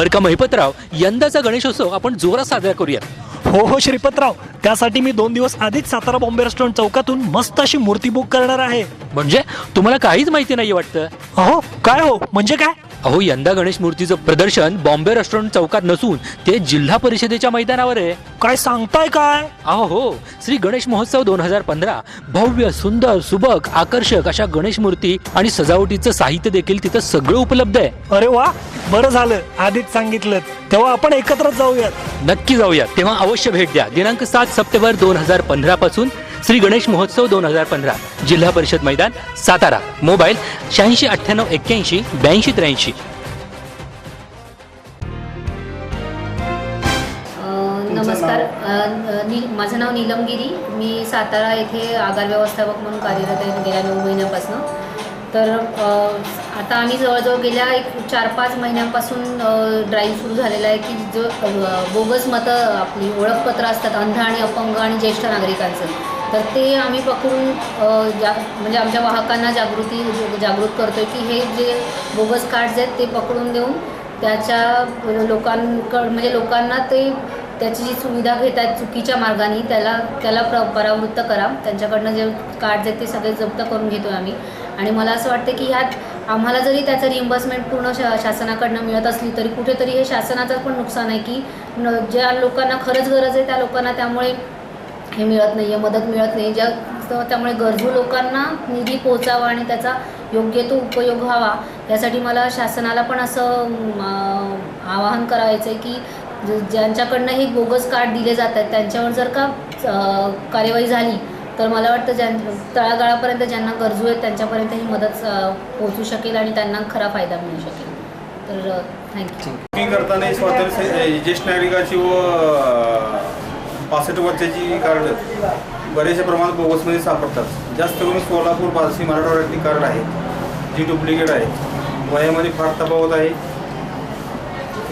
बरं का महिपतराव? यंदाचा गणेशोत्सव आपण जोरात साजरा करूया हो हो श्रीपतराव. त्यासाठी मी दोन दिवस आधीच सातारा बॉम्बे रेस्टॉरंट चौकातून मस्त अशी मूर्ती बुक करणार आहे. म्हणजे? तुम्हाला काहीच माहिती नाही वाटतं? अहो काय हो? म्हणजे काय? अहो यंदा गणेश मूर्तीचं प्रदर्शन बॉम्बे रेस्टॉरंट चौकात नसून ते जिल्हा परिषदेच्या मैदानावर आहे. काय सांगताय काय? अहो हो. श्री गणेश महोत्सव दोन हजार पंधरा भव्य सुंदर सुबक आकर्षक अशा गणेश मूर्ती आणि सजावटीचं साहित्य देखील तिथं सगळं उपलब्ध आहे. अरे वा बरं झालं. आधीच सांगितलं तेव्हा आपण एकत्रच जाऊयात. नक्की जाऊया तेव्हा अवश्य भेट द्या. दिनांक सात सप्टेंबर दोन हजार पंधरा पासून श्री गणेश महोत्सव दोन हजार पंधरा जिल्हा परिषद मैदान सातारा. मोबाईल शहाऐंशी अठ्ठ्याण्णव एक्क्याऐंशी ब्याऐंशी त्र्याऐंशी. नमस्कार. अ, माझं नाव नीलमगिरी मी सातारा येथे आगार व्यवस्थापक म्हणून कार्यरत आहे गेल्या नऊ महिन्यापासून. तर आता आम्ही जवळजवळ गेल्या एक चार पाच महिन्यांपासून ड्राईव्ह सुरू झालेला आहे की जो बोगस मतं आपली ओळखपत्र असतात अंध आणि अपंग आणि ज्येष्ठ नागरिकांचं. तर ते आम्ही पकडून जा म्हणजे आमच्या वाहकांना जागृती जागृत करतो आहे की हे जे बोगस कार्ड्स आहेत ते पकडून देऊन त्याच्या लोकांकड म्हणजे लोकांना ते त्याची जी सुविधा घेत आहेत चुकीच्या मार्गाने त्याला त्याला प्र परावृत्त करा. त्यांच्याकडनं जे कार्ड आहेत ते सगळे जप्त करून घेतो आम्ही. आणि मला असं वाटतं की ह्यात आम्हाला जरी त्याचं रिइम्बर्समेंट पूर्ण शा शासनाकडनं मिळत असली तरी कुठेतरी हे शासनाचं पण नुकसान आहे की न ज्या लोकांना खरंच गरज आहे त्या लोकांना त्यामुळे हे मिळत नाही आहे मदत मिळत नाही ज्या त्यामुळे गरजू लोकांना निधी पोचावा आणि त्याचा योग्य तो उपयोग व्हावा यासाठी मला शासनाला पण असं आवाहन करायचं आहे की ज्यांच्याकडनं हे बोगस कार्ड दिले जात आहेत त्यांच्यावर जर का कार्यवाही झाली तर मला वाटतं ज्यां तळागाळापर्यंत ज्यांना गरजू आहेत त्यांच्यापर्यंत ही मदत पोहोचू शकेल आणि त्यांना खरा फायदा मिळू शकेल. तर थँक्यू बुकिंग करताना स्वातंत्र्य ज्येष्ठ नागरिकाची व पासष्ट वर्षाची कार्ड बरेचशा प्रमाणात बोगसमध्ये सापडतात. जास्त करून सोलापूर पारसी मराठवाड्यातली कार्ड आहे जी डुप्लिकेट आहे वयामध्ये फार तफावत आहे.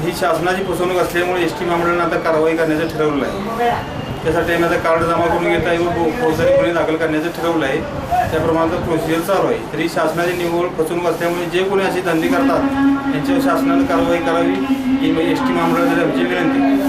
ही शासनाची फसवणूक असल्यामुळे एस टी महामंडळानं आता कारवाई करण्याचं ठरवलं आहे. त्यासाठी आम्ही आता कार्ड जमा करून घेत आहे व फौजदारी गुन्हे दाखल करण्याचं ठरवलं आहे. त्याप्रमाणे प्रोसिजर चालू आहे. तरी शासनाची निव्वळ फसवणूक असल्यामुळे जे कोणी अशी धंदे करतात त्यांच्यावर शासनानं कारवाई करावी ही एस टी महामंडळाची आमची विनंती